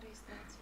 на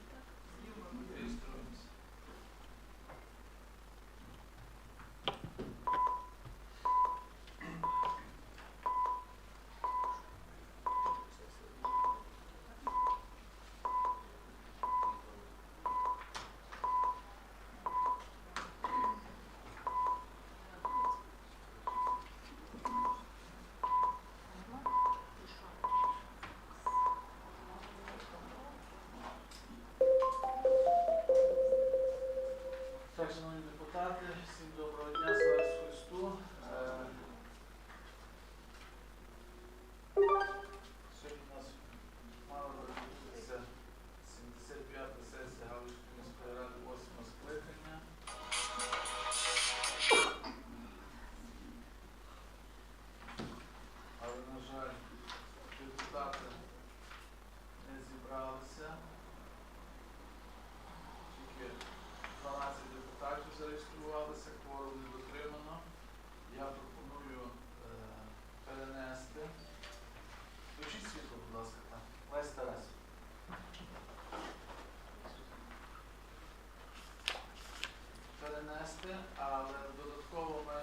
Перенести, але додатково ми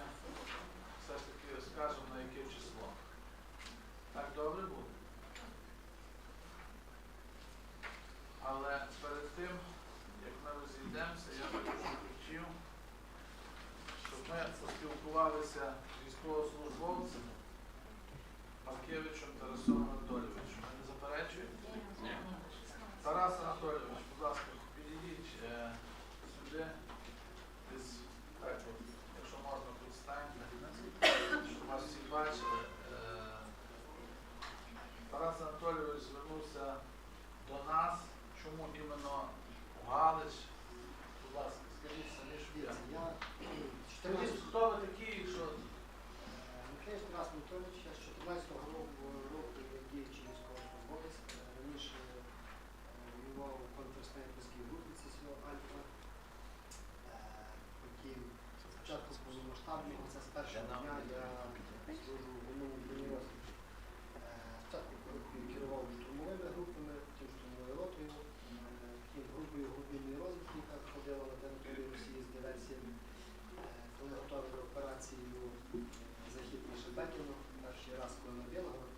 все ж таки скажемо на яке число. Так добре буде? Але перед тим, як ми розійдемося, я би хотів, щоб ми поспілкувалися з військовослужбовцем Маркевичем Тарасом Анатолійовичем. Ви не заперечуєте? Тарас Анатолійович, будь ласка, підійдіть е, сюди. Десь так от, якщо можна, тут станьте, щоб вас всі бачили. Е, Тарас Анатолійович звернувся до нас. Чому іменно Галич? Будь ласка, скажіть самі, що я. Я хто ви такі і що? Михайло Тарас Анатолійович, я з 14 року року діючий військовослужбовець. Е, Раніше е, воював у контрснайперській групі ЦСО Альфа. Е, Потім спочатку повномасштабного, це з першого коли на Білгород,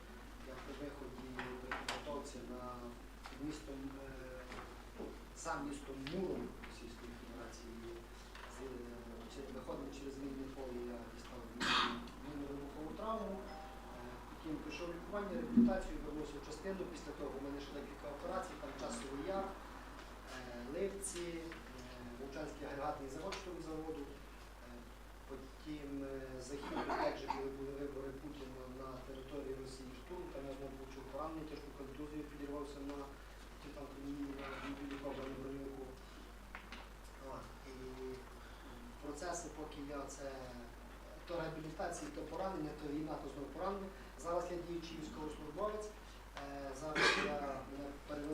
я при виході при підготовці на містом, е, ну, за містом Муром Російської Федерації, з, е, виходимо через вільне поле, я дістав мінну вибухову травму. Е, Потім пройшов лікування, реабілітацію, вернувся в частину. Після того у мене ще декілька операцій, там часовий яр, ливці, Вовчанський агрегатний завод, заводу. Потім захід, як же коли були вибори Путіна на території Росії штурм, там я знову почув поранення, тяжку контузію, підірвався на ті там білі бронюку. Процеси, поки я це то реабілітації, то поранення, то війна, то знову поранення. Зараз я діючий військовослужбовець. Е, Зараз я мене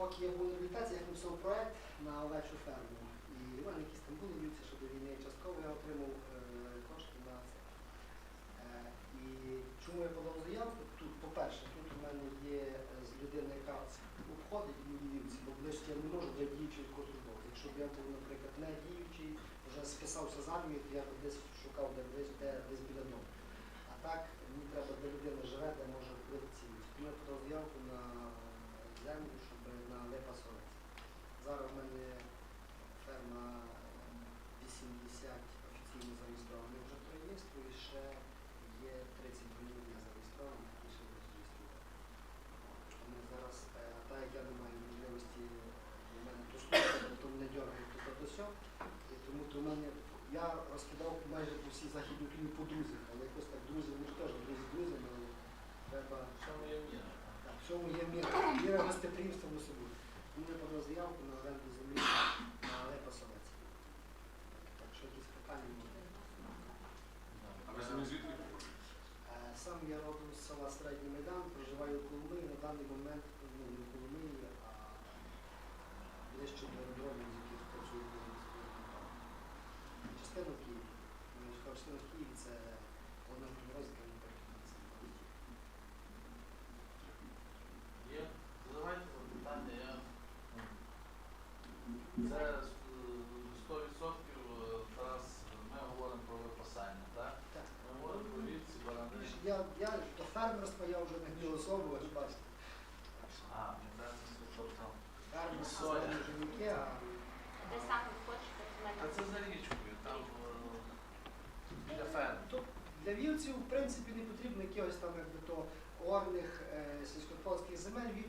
поки я був на реабілітації, я написав проект на овечу ферму. І в мене якісь там були люці щодо війни. Частково я отримав е, кошти на це. Е, І чому я подав заявку? Тут, по-перше, тут у мене є е, з людини, яка обходить мої вівці, бо ближче я не можу до діючої службовця. Якщо б я був, наприклад, не діючий, вже списався з армії, то я б десь шукав де, десь, де, десь біля дому. А так мені треба, де людина живе, де може вплити ці. Тому я подав заявку на землю, щоб на випасовець. Зараз в мене ферма 80 офіційно зареєстрованих вже реєстру і ще є 30 днів не зареєстрованих, і ще не зареєстрованих. я родом з села Середній Майдан, проживаю в Коломиї, на даний момент ну, не в Коломиї, а дещо до родів, які працюють на Частину Києва.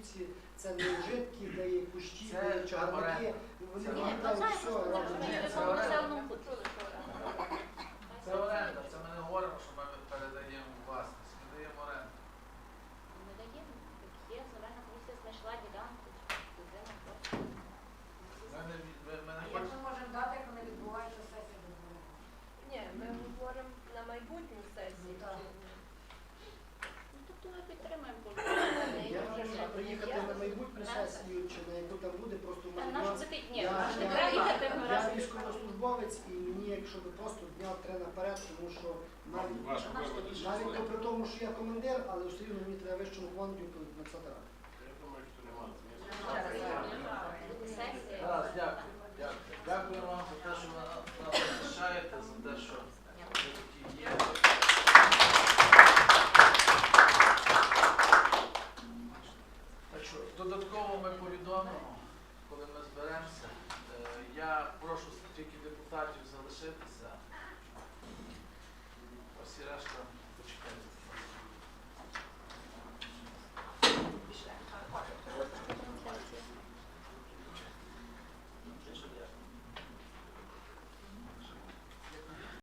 інституції, це не житки, де є кущі, де є чагарники. Вони Ні, що, вони все. в тому. приїхати на майбутню сесію чи на яку там буде, просто в мене я військовослужбовець, і мені, якщо би просто дня три наперед, тому що навіть навіть попри тому, що я командир, але все рівно мені треба вищому команді на це. Я думаю, що немає.